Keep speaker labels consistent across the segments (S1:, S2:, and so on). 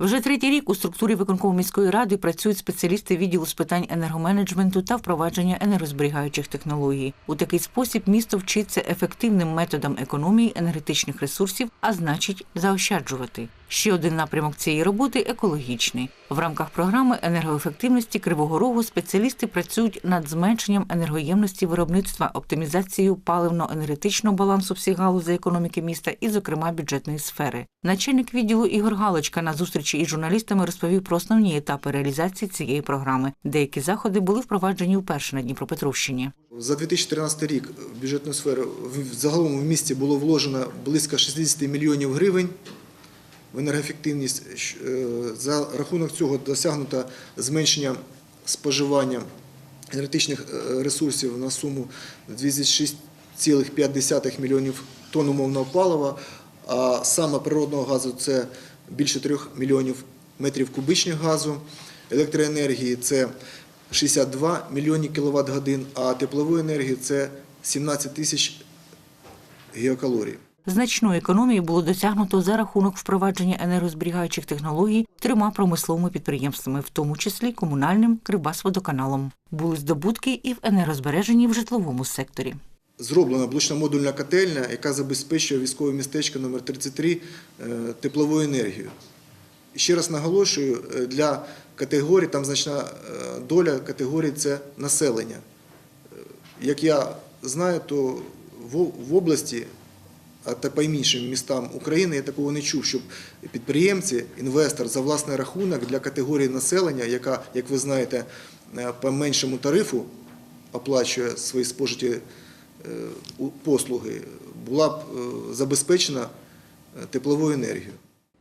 S1: Вже третій рік у структурі виконкому міської ради працюють спеціалісти відділу з питань енергоменеджменту та впровадження енергозберігаючих технологій. У такий спосіб місто вчиться ефективним методам економії енергетичних ресурсів, а значить заощаджувати. Ще один напрямок цієї роботи екологічний. В рамках програми енергоефективності Кривого Рогу спеціалісти працюють над зменшенням енергоємності виробництва, оптимізацією паливно-енергетичного балансу всіх галузей економіки міста і, зокрема, бюджетної сфери. Начальник відділу Ігор Галочка на зустрічі із журналістами розповів про основні етапи реалізації цієї програми. Деякі заходи були впроваджені вперше на Дніпропетровщині.
S2: За 2013 рік в бюджетну сферу в- загалом в місті було вложено близько 60 мільйонів гривень в енергоефективність. Е, За рахунок цього досягнуто зменшення споживання енергетичних е, ресурсів на суму 26,5 мільйонів тонн умовного палива, а саме природного газу це більше 3 мільйонів метрів кубичних газу, електроенергії це 62 мільйони кіловат годин, а теплової енергії це 17 тисяч гігакалорій.
S1: Значної економії було досягнуто за рахунок впровадження енергозберігаючих технологій трьома промисловими підприємствами, в тому числі комунальним Кривбасводоканалом. Були здобутки і в енергозбереженні в житловому секторі.
S2: Зроблена блочно-модульна котельня, яка забезпечує військове містечко номер 33 е, тепловою енергією. Ще раз наголошую, е, для категорій, там значна е, доля категорій це населення. Як я знаю, то в області, та по іншим містам України я такого не чув, щоб підприємці, інвестор за власний рахунок для категорії населення, яка, як ви знаєте, е, по меншому тарифу оплачує свої спожиті е, послуги, була б е, забезпечена тепловою енергією.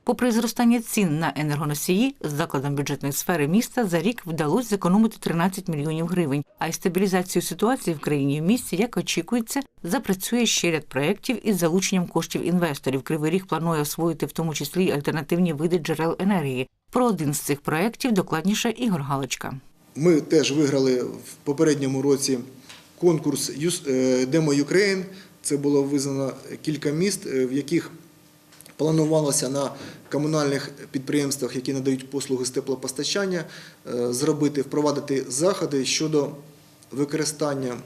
S1: Попри зростання цін на енергоносії, закладам бюджетної сфери міста за рік вдалося зекономити 13 мільйонів гривень. А й стабілізацію ситуації в країні в місті, як очікується, запрацює ще ряд проєктів із залученням коштів інвесторів. Кривий ріг планує освоїти в тому числі альтернативні види джерел енергії. Про один з цих проєктів докладніше Ігор Галочка.
S2: Ми теж виграли в попередньому році конкурс е, Ukraine. Це було визнано кілька міст, е, в яких планувалося на комунальних підприємствах, які надають послуги з теплопостачання, е, зробити, впровадити заходи щодо використання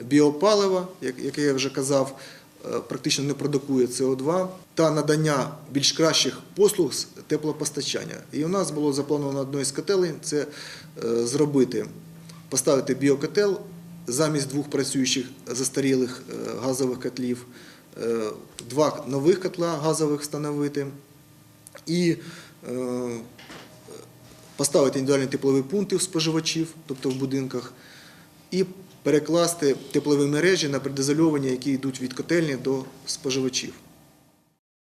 S2: біопалива, яке я вже казав, е, практично не продукує СО2, та надання більш кращих послуг з теплопостачання. І у нас було заплановано одною з котелень це е, зробити, поставити біокотел замість двох працюючих застарілих газових котлів, два нових котла газових встановити і е, поставити індивідуальні теплові пункти у споживачів, тобто в будинках, і перекласти теплові мережі на предизольовані, які йдуть від котельні до споживачів.